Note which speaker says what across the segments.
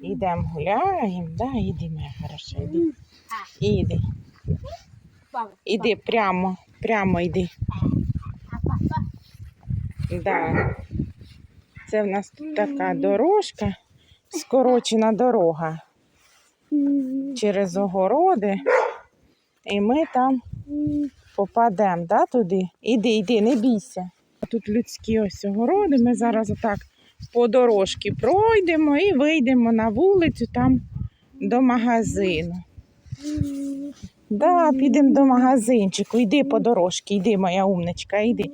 Speaker 1: Ідемо гуляємо, да, іди, моя хороша, іди. Іди, іди прямо, прямо йди. Да. Це в нас тут така дорожка, скорочена дорога через огороди. І ми там попадемо да, туди. Іди, іди, не бійся. Тут людські ось огороди. Ми зараз отак по дорожці пройдемо і вийдемо на вулицю там до магазину. Да, підемо до магазинчику. Йди по дорожці, йди, моя умничка, йди.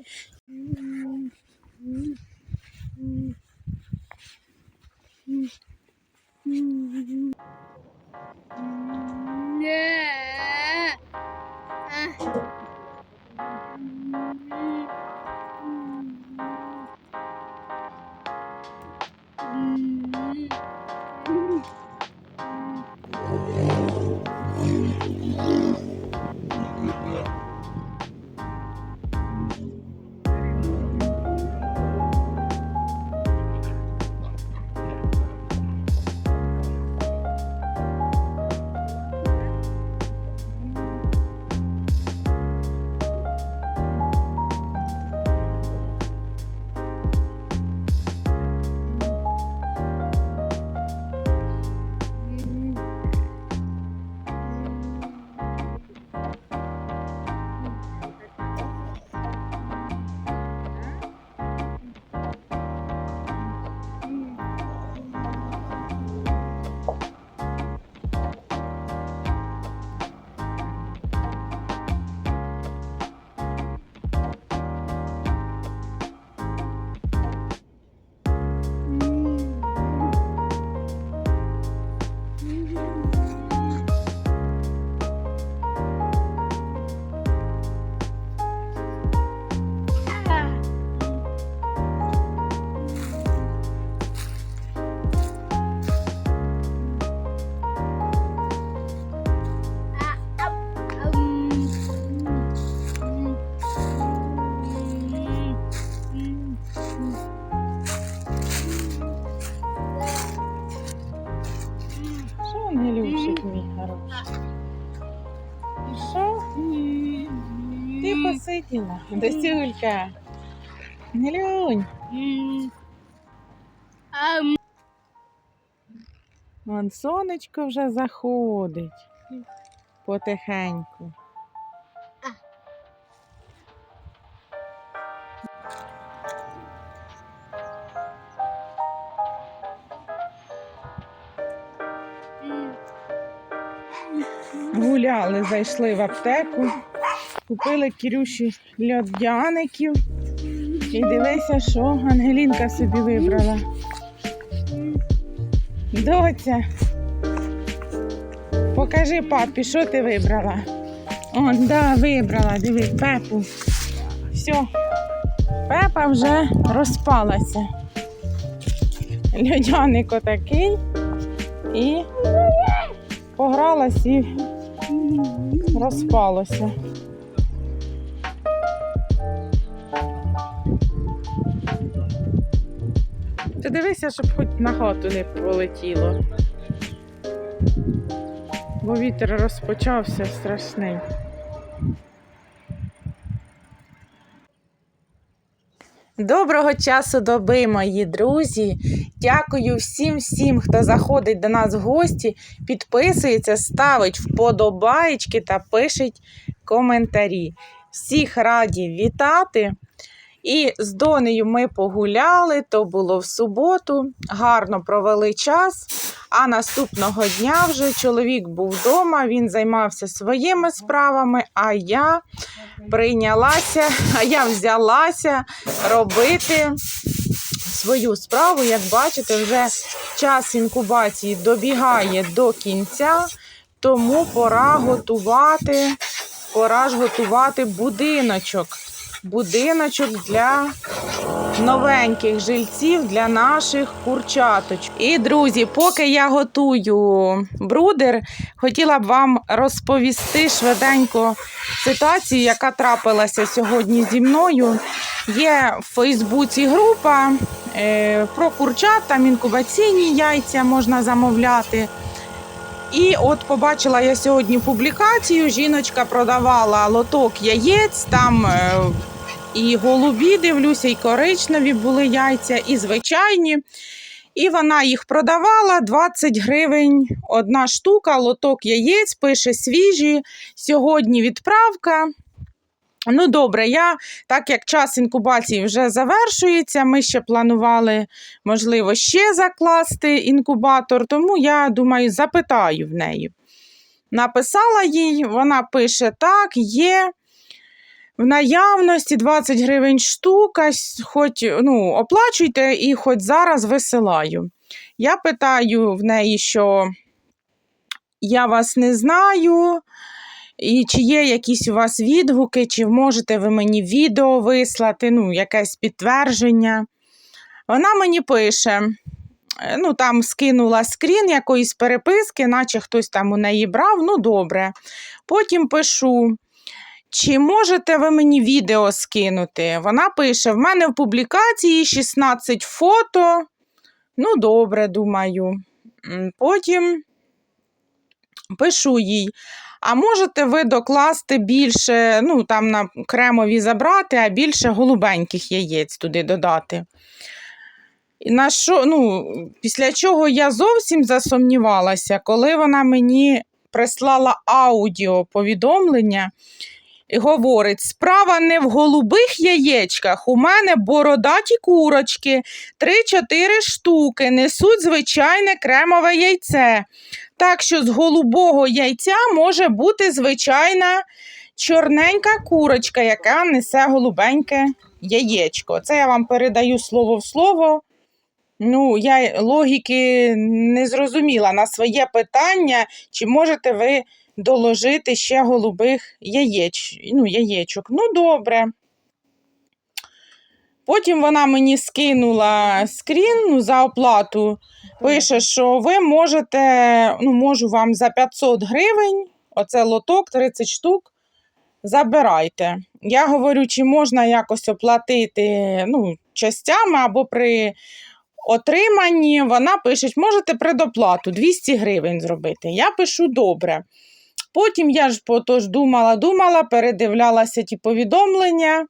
Speaker 1: Мій хороший? Що? Ти посиділа, Досюлька. Ангелюнь. Вон сонечко вже заходить. Потихеньку. Гуляли, зайшли в аптеку, купили Кірюші льодяників. І дивися, що Ангелінка собі вибрала. Доця. Покажи папі, що ти вибрала. Он, да, вибрала, диви, пепу. Все. Пепа вже розпалася. Льодяник отакий. І погралась і розпалося. Ти дивися, щоб хоч на хату не полетіло. Бо вітер розпочався страшний. Доброго часу доби, мої друзі. Дякую всім всім, хто заходить до нас в гості, підписується, ставить вподобаєчки та пишеть коментарі. Всіх раді вітати. І з Донею ми погуляли, то було в суботу, гарно провели час. А наступного дня вже чоловік був вдома, він займався своїми справами, а я прийнялася, а я взялася робити свою справу. Як бачите, вже час інкубації добігає до кінця, тому пора готувати, пора ж готувати будиночок. Будиночок для новеньких жильців для наших курчаточок. І, друзі, поки я готую брудер, хотіла б вам розповісти швиденько ситуацію, яка трапилася сьогодні зі мною. Є в Фейсбуці група е, про курчат, там інкубаційні яйця можна замовляти. І от побачила я сьогодні публікацію. Жіночка продавала лоток яєць, там е, і голубі, дивлюся, і коричневі були яйця, і звичайні. І вона їх продавала 20 гривень одна штука, лоток яєць, пише свіжі. Сьогодні відправка. Ну, добре, я, так як час інкубації вже завершується, ми ще планували, можливо, ще закласти інкубатор, тому я думаю, запитаю в неї. Написала їй, вона пише: так, є. В наявності 20 гривень штука, хоч ну, оплачуйте і хоч зараз висилаю. Я питаю в неї, що я вас не знаю, і чи є якісь у вас відгуки, чи можете ви мені відео вислати, ну, якесь підтвердження. Вона мені пише, е, ну там скинула скрін якоїсь переписки, наче хтось там у неї брав, ну добре. Потім пишу. Чи можете ви мені відео скинути? Вона пише: в мене в публікації 16 фото. Ну, добре, думаю. Потім пишу їй. А можете ви докласти більше, ну там на кремові забрати, а більше голубеньких яєць туди додати. На що, ну, після чого я зовсім засумнівалася, коли вона мені прислала аудіо повідомлення і говорить: справа не в голубих яєчках, у мене бородаті курочки, 3-4 штуки, несуть звичайне кремове яйце. Так що з голубого яйця може бути звичайна чорненька курочка, яка несе голубеньке яєчко. Це я вам передаю слово в слово. Ну, я логіки не зрозуміла на своє питання, чи можете ви доложити ще голубих яєч, ну, яєчок. Ну, добре. Потім вона мені скинула скрін ну, за оплату. Пише, що ви можете, ну, можу вам за 500 гривень, оце лоток, 30 штук, забирайте. Я говорю, чи можна якось оплатити ну, частями або при отриманні. Вона пише, можете предоплату 200 гривень зробити. Я пишу добре. Потім я ж потож думала, думала, передивлялася ті повідомлення.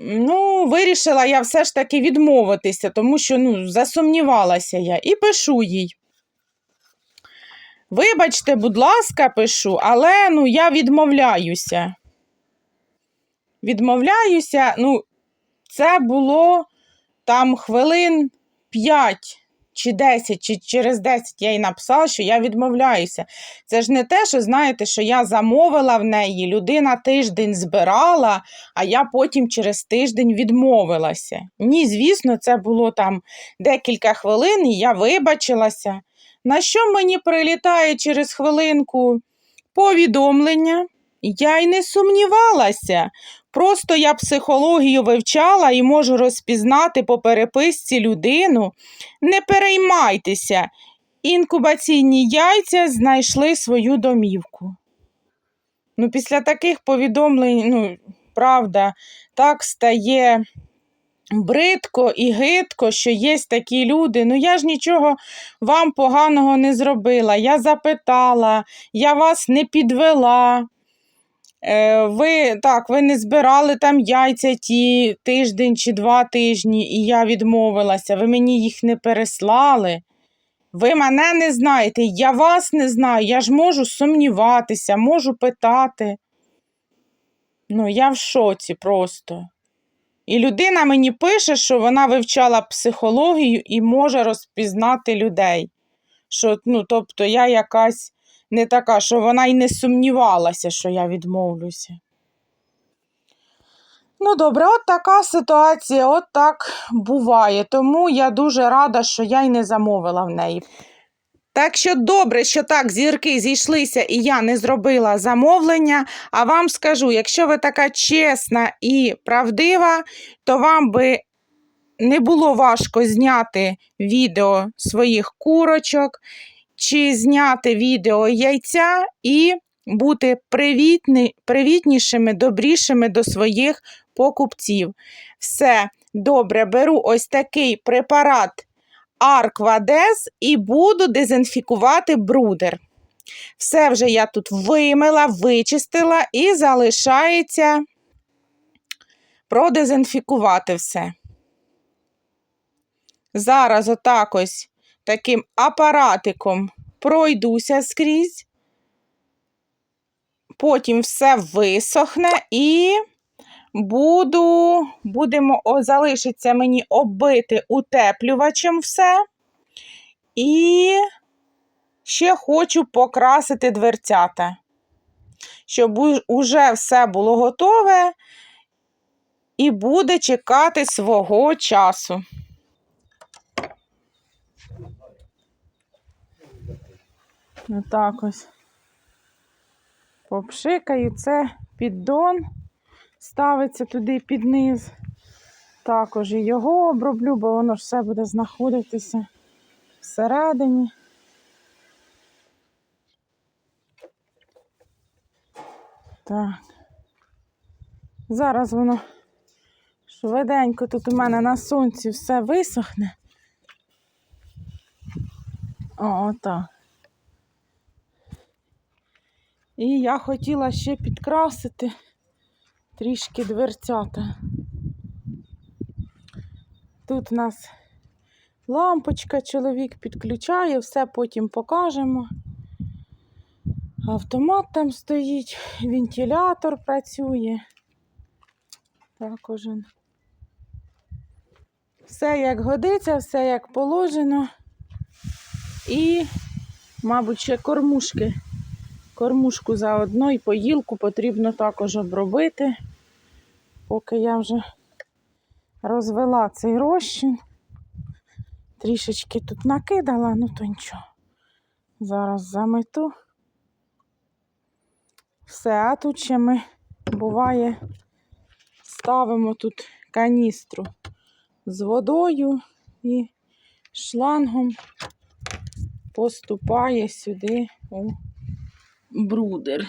Speaker 1: Ну, вирішила я все ж таки відмовитися, тому що ну, засумнівалася я і пишу їй. Вибачте, будь ласка, пишу, але ну, я відмовляюся. Відмовляюся, ну, це було там хвилин 5 чи 10, чи через 10 я їй написала, що я відмовляюся. Це ж не те, що знаєте, що я замовила в неї, людина тиждень збирала, а я потім через тиждень відмовилася. Ні, звісно, це було там декілька хвилин, і я вибачилася. На що мені прилітає через хвилинку повідомлення? Я й не сумнівалася. Просто я психологію вивчала і можу розпізнати по переписці людину. Не переймайтеся, інкубаційні яйця знайшли свою домівку. Ну, після таких повідомлень, ну, правда, так стає бридко і гидко, що є такі люди. Ну, я ж нічого вам поганого не зробила. Я запитала, я вас не підвела. Е, ви так, ви не збирали там яйця ті тиждень чи два тижні, і я відмовилася. Ви мені їх не переслали. Ви мене не знаєте, я вас не знаю. Я ж можу сумніватися, можу питати. Ну, я в шоці просто. І людина мені пише, що вона вивчала психологію і може розпізнати людей. Що, ну, тобто я якась не така, що вона й не сумнівалася, що я відмовлюся. Ну, добре, от така ситуація, от так буває. Тому я дуже рада, що я й не замовила в неї. Так що добре, що так зірки зійшлися і я не зробила замовлення. А вам скажу, якщо ви така чесна і правдива, то вам би не було важко зняти відео своїх курочок чи зняти відео яйця і бути привітні, привітнішими, добрішими до своїх покупців. Все добре, беру ось такий препарат Арквадез і буду дезінфікувати брудер. Все вже я тут вимила, вичистила і залишається продезінфікувати все. Зараз отак ось таким апаратиком пройдуся скрізь. Потім все висохне і буду, будемо, о, залишиться мені оббити утеплювачем все. І ще хочу покрасити дверцята, щоб уже все було готове і буде чекати свого часу. Отак ось. Попшикаю, це піддон ставиться туди під низ. Також і його оброблю, бо воно ж все буде знаходитися всередині. Так. Зараз воно швиденько тут у мене на сонці все висохне. О, отак. І я хотіла ще підкрасити трішки дверцята. Тут у нас лампочка, чоловік підключає, все потім покажемо. Автомат там стоїть, вентилятор працює. Також. Все як годиться, все як положено. І, мабуть, ще кормушки. Кормушку заодно і поїлку потрібно також обробити, поки я вже розвела цей розчин. Трішечки тут накидала, ну то нічого. Зараз замету. Все, а тут ще ми буває ставимо тут каністру з водою і шлангом поступає сюди у брудер.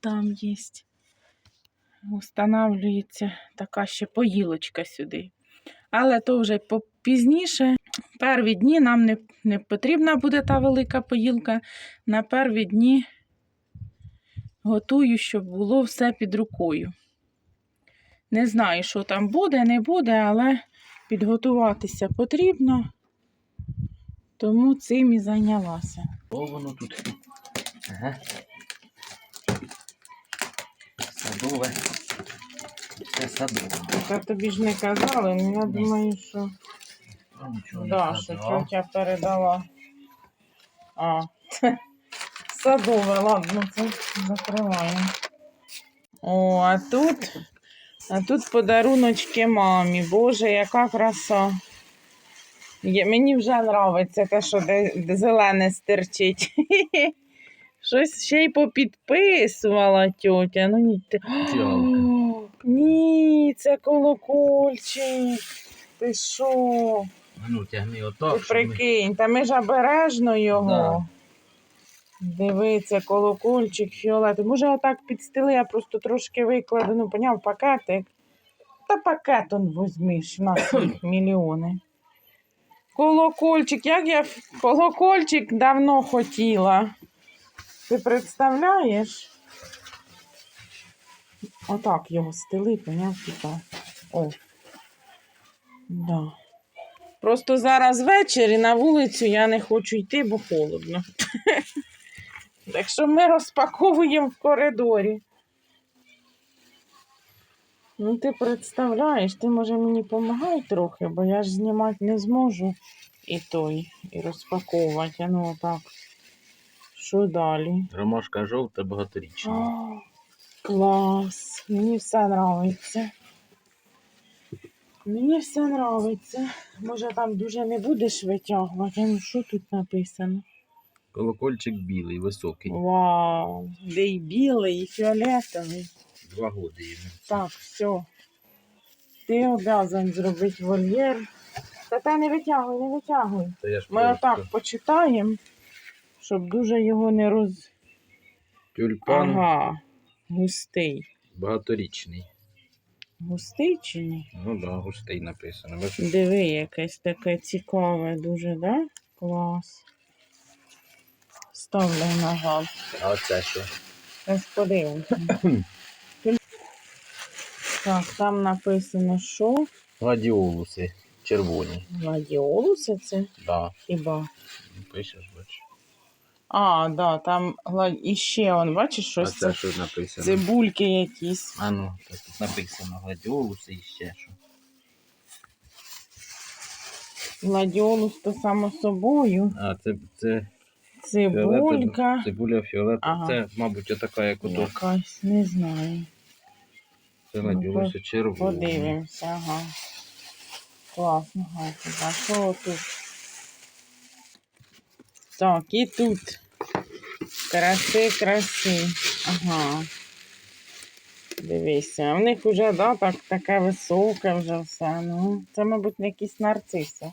Speaker 1: Там є. Устанавлюється така ще поїлочка сюди. Але то вже пізніше. Перві дні нам не, не потрібна буде та велика поїлка. На перві дні готую, щоб було все під рукою. Не знаю, що там буде, не буде, але підготуватися потрібно, тому цим і зайнялася.
Speaker 2: О, воно тут. Ага. Садове. Це садове.
Speaker 1: Та тобі ж не казали, ну я думаю, що да, що тетя передала. А, садове, ладно, це закриваємо. О, а тут, а тут подаруночки мамі. Боже, яка краса. Мені вже подобається те, що де, де зелене стирчить. Щось ще й попідписувала тьотя. Ну, ні, ти... О, ні, це колокольчик. Ти що?
Speaker 2: Ну, тягни
Speaker 1: Ти
Speaker 2: отак. щоб ми-
Speaker 1: прикинь, та ми ж обережно його.
Speaker 2: Да.
Speaker 1: Дивиться, колокольчик, фіолет. Може, отак підстили, я просто трошки викладу, ну, поняв, пакетик. Та пакет он візьмеш, в нас їх мільйони. Колокольчик, як я ф- колокольчик давно хотіла. Ти представляєш? Отак його стили, поняв, типа. О. Да. Просто зараз ввечері на вулицю я не хочу йти, бо холодно. Так що ми розпаковуємо в коридорі. Ну, ти представляєш, ти може мені допомагай трохи, бо я ж знімати не зможу і той, і розпаковувати. Ну так. Що далі?
Speaker 2: Ромашка жовта, багаторічна.
Speaker 1: О, клас! Мені все подобається. Мені все подобається. Може там дуже не будеш витягувати, ну що тут написано?
Speaker 2: Колокольчик білий, високий.
Speaker 1: Вау! Де й білий, і фіолетовий.
Speaker 2: Два годи йому.
Speaker 1: Так, все. Ти обязан зробити вольєр. Та та не витягуй, не витягуй.
Speaker 2: Та я ж
Speaker 1: Ми
Speaker 2: просто-
Speaker 1: отак почитаємо, щоб дуже його не роз.
Speaker 2: Тюльпан
Speaker 1: Ага. Густий.
Speaker 2: багаторічний.
Speaker 1: Густий чи ні?
Speaker 2: Ну да, густий написано. Бачиш?
Speaker 1: Диви, якесь таке цікаве дуже, да? Клас. Ставляй назад.
Speaker 2: А оце що?
Speaker 1: Ось подивимося. так, там написано, що
Speaker 2: Гладіолуси. Червоні.
Speaker 1: гладіолуси це
Speaker 2: Да.
Speaker 1: хіба.
Speaker 2: Пишеш, бачиш.
Speaker 1: А, да, там гла... іще он, бачиш,
Speaker 2: А
Speaker 1: щось
Speaker 2: це
Speaker 1: це
Speaker 2: що написано?
Speaker 1: цибульки якісь.
Speaker 2: А ну, так тут написано гладіолуси і ще що.
Speaker 1: Гладіолус то само собою.
Speaker 2: А, це, це
Speaker 1: Цибулька.
Speaker 2: цибуля фіолетова.
Speaker 1: Ага.
Speaker 2: Це, мабуть, отака, як ото.
Speaker 1: Якась, не знаю.
Speaker 2: Це гладіолуси червоні.
Speaker 1: Подивимося, ага. Класно, гарно. А що тут? Так, і тут. Краси, краси. Ага. Дивися, в них вже, да, так, таке високе вже все. Ну, це, мабуть, не якісь нарциси.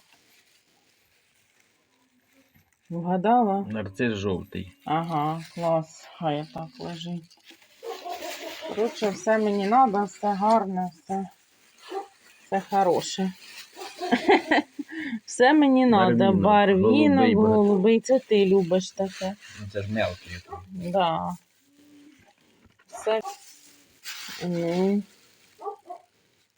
Speaker 1: Вгадала?
Speaker 2: Нарцис жовтий.
Speaker 1: Ага, клас, хай так лежить. Коротше, все мені треба, все гарне, все, все хороше. Все мені треба.
Speaker 2: Барвінок,
Speaker 1: Барвінок,
Speaker 2: голубий,
Speaker 1: голубий, це ти любиш таке.
Speaker 2: Ну, це ж мелкий.
Speaker 1: Да. Все. М.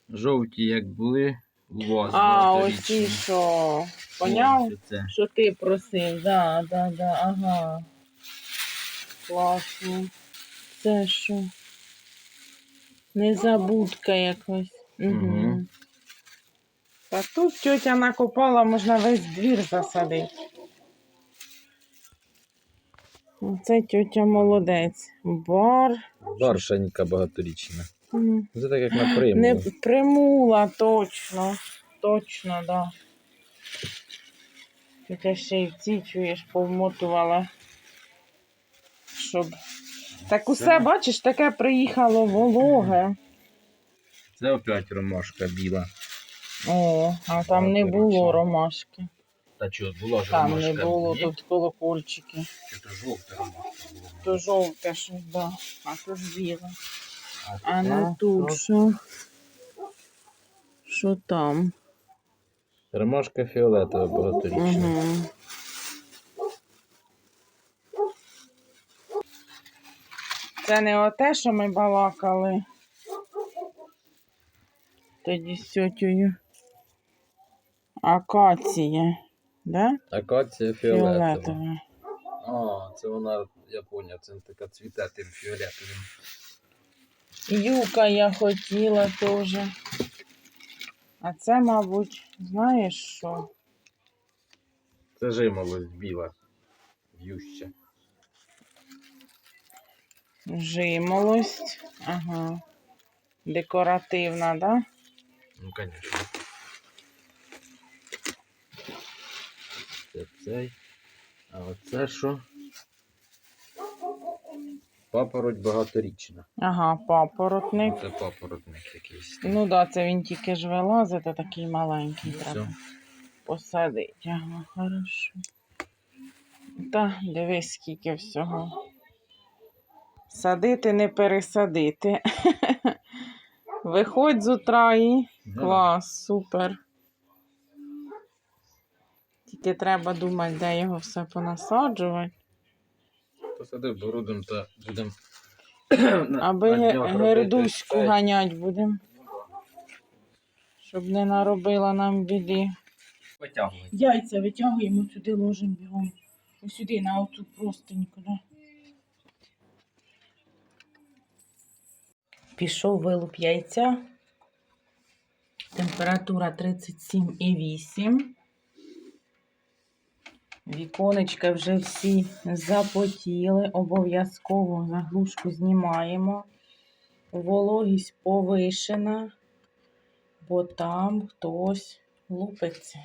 Speaker 2: Жовті, як були, у вас.
Speaker 1: А, ось ті, що. Поняв?
Speaker 2: Це.
Speaker 1: Що ти просив, да, да, да, ага. Класно. Це що? Незабудка якась. Угу. Та тут тьотя накопала, можна весь двір засадити. Оце тьотя молодець. Бар.
Speaker 2: Баршенька багаторічна. Це так як на приму.
Speaker 1: Не примула, точно. Точно, да. Тетя ще й в ці, чуєш, повмотувала. Щоб. Так усе,
Speaker 2: Це-
Speaker 1: бачиш, таке приїхало вологе.
Speaker 2: Це опять ромашка біла.
Speaker 1: О, а там не було ромашки.
Speaker 2: Та чого, була ж
Speaker 1: Там
Speaker 2: ромашка?
Speaker 1: не було
Speaker 2: Ні?
Speaker 1: тут колокольчики.
Speaker 2: Чи то жовта ромашка була?
Speaker 1: То жовте щось, да. А тут біле. А ну тут
Speaker 2: що?
Speaker 1: що? Що там?
Speaker 2: Ромашка фіолетова багаторічна.
Speaker 1: Угу. Це не оте, що ми балакали. Тоді з тьотєю. Акація, да?
Speaker 2: Акація фіолетова.
Speaker 1: Фіолетова.
Speaker 2: А, це вона, я поняв, це така цвіте тим фіолетовим.
Speaker 1: Юка я хотіла теж. А це, мабуть, знаєш що?
Speaker 2: Це жимолость біла. В'юща.
Speaker 1: Жимолость. Ага. Декоративна, да?
Speaker 2: Ну, звісно. Це цей. А оце що? Папороть багаторічна.
Speaker 1: Ага, папоротник.
Speaker 2: Це папоротник якийсь.
Speaker 1: Ну да, це він тільки ж вилазить, а такий маленький
Speaker 2: Ну,
Speaker 1: треба
Speaker 2: все.
Speaker 1: посадити. Ага, хорошо. Та дивись, скільки всього. Садити, не пересадити. Виходь з утра і
Speaker 2: Да.
Speaker 1: клас, супер. Тільки треба думати, де його все понасаджувати.
Speaker 2: Посадив бородом та будемо.
Speaker 1: Аби ге- гердуську ганять будемо, щоб не наробила нам біди.
Speaker 2: Витягуй.
Speaker 1: Яйця витягуємо туди, ложимо бігом. Ось сюди, на оцю простеньку, да? Пішов вилуп яйця. Температура 37,8. Віконечка вже всі запотіли. Обов'язково заглушку знімаємо. Вологість повишена, бо там хтось лупиться.